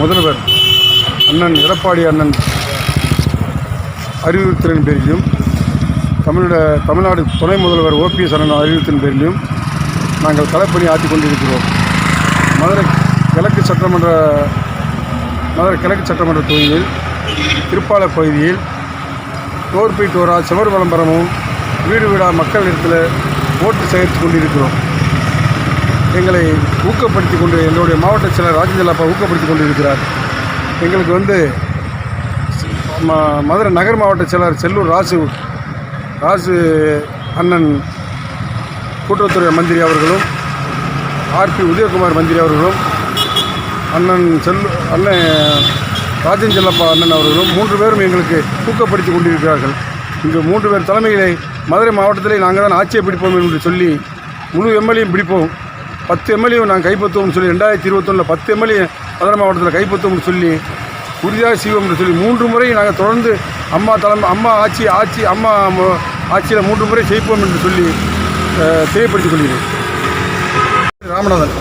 முதல்வர் அண்ணன் எடப்பாடி அண்ணன் அறிவுறுத்தலின் பேரிலும் தமிழக தமிழ்நாடு துணை முதல்வர் ஓபிஎஸ் அண்ணன் அறிவுறுத்தலின் பேரிலும் நாங்கள் களப்பணி ஆற்றிக் கொண்டிருக்கிறோம். மதுரை கிழக்கு சட்டமன்ற மதுரை கிழக்கு சட்டமன்ற தொகுதியில் திருப்பாளர் பகுதியில் டோர் பை டோரா சுவர் விளம்பரமும் வீடு வீடாக மக்கள் இடத்துல ஓட்டு சேகரித்து கொண்டிருக்கிறோம். எங்களை ஊக்கப்படுத்தி கொண்டு எங்களுடைய மாவட்ட செயலர் ராஜேந்திர அப்பா ஊக்கப்படுத்தி கொண்டு இருக்கிறார் எங்களுக்கு வந்து மதுரை நகர் மாவட்ட செயலர் செல்லூர் ராசு ராசு அண்ணன் கூட்டுறவுத்துறை மந்திரி அவர்களும் ஆர்பி உதயகுமார் மந்திரி அவர்களும் அண்ணன் செல்லு அண்ணன் ராஜன் செல்லப்பா அண்ணன் அவர்களும் மூன்று பேரும் எங்களுக்கு ஊக்கப்படுத்தி கொண்டிருக்கிறார்கள். இங்கு மூன்று பேர் தலைமையிலே மதுரை மாவட்டத்திலே நாங்கள் தான் ஆட்சியை பிடிப்போம் என்று சொல்லி முழு எம்எல்ஏயும் பிடிப்போம். பத்து எம்எல்ஏ நாங்கள் கைப்பற்றுவோம்னு சொல்லி ரெண்டாயிரத்தி இருபத்தொன்னில் பத்து எம்எல்ஏ மதுரை மாவட்டத்தில் கைப்பற்றுவோம்னு சொல்லி உறுதியாக செய்வோம் என்று சொல்லி மூன்று முறை நாங்கள் தொடர்ந்து அம்மா தலைமை அம்மா ஆட்சி ஆட்சி அம்மா ஆட்சியில் மூன்று முறை ஜெயிப்போம் என்று சொல்லி தெரியப்படுத்திக் கொள்கிறேன். ராமநாதன்.